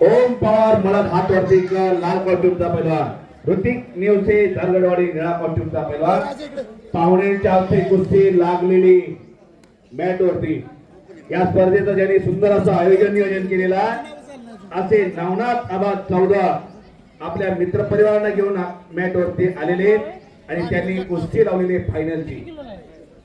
ओम पवार मला हात वरती लाल कॉस्ट्युमचा पैलवान ऋतिक नेवसे झारगडवाडी निळा कॉस्ट्युमचा पैलवान पाहुणे चारशे कुस्ती लागलेली मॅट वरती. या स्पर्धेचं ज्यांनी सुंदर असं आयोजन नियोजन केलेलं आहे असे नवनाथ आबाद चौदा आपल्या मित्रपरिवारांना घेऊन मॅट वरती आलेले आणि त्यांनी कुस्ती लावलेली फायनलची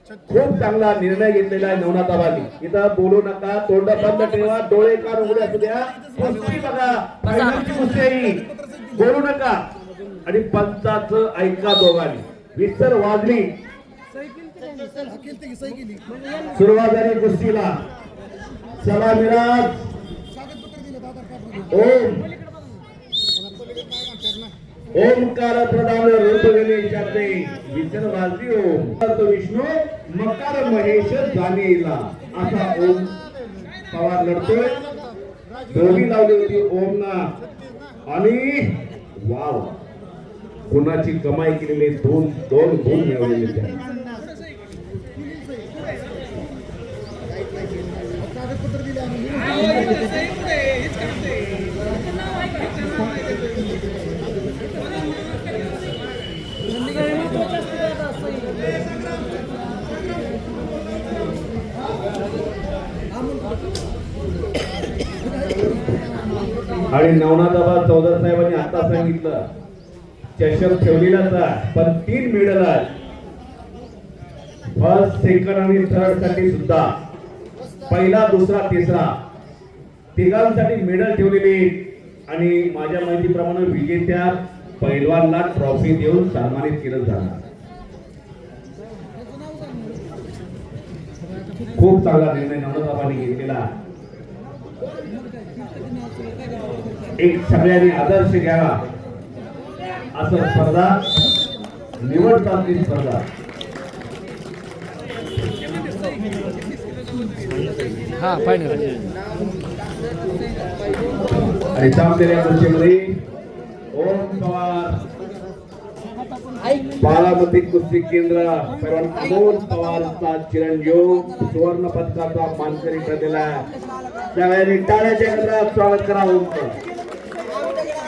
खूप चांगला निर्णय घेतलेला आहे नवनाथ इथं बोलू नका तोंड बंद ठेवा डोळे कान उघडे असू द्या. कुस्ती बघा फायनलची कुस्ती आहे बोलू नका. आणि पंचाच ऐका दोघांनी. विसर वाजली सुरुवात झाली कुस्तीला. चला मिराज. ओम. ओमकार प्रधान रूपवेले शास्त्री विचार वाजली ओम. तो विष्णू मकार महेश जाणेला असा ओम पवार लढतोय. दोन्ही लावली होती ओम ना आणि वाव. गुणाची कमाई केलेले दोन दोन गुण मिळवलेले त्या आणि नवनाथाबा चौधर साहेबांनी आता सांगितलं चषक ठेवलेलाच आहे पण तीन मेडल आहेत. फर्स्ट सेकंड आणि थर्डसाठी सुद्धा. पहिला दुसरा तिसरा. तिघांसाठी मेडल ठेवलेली आणि माझ्या माहितीप्रमाणे विजेत्या पैलवानला ट्रॉफी देऊन सन्मानित केलं जाणार. खूप चांगला निर्णय नवनाथाबांनी घेतलेला. एक सगळ्यांनी आदर्श घ्यावा. असं स्पर्धा निवड चालली स्पर्धा. हा फायनल आणि चांगलेल्या कुस्तीमध्ये ओम पवार. बारामती कुस्ती केंद्र अमोल पवारचा चिरंजीव सुवर्ण पदकाचा मानकरी ठरलेला त्यावेळी सगळ्यांनी टाळ्याच्या गजरात स्वागत करा ओमचं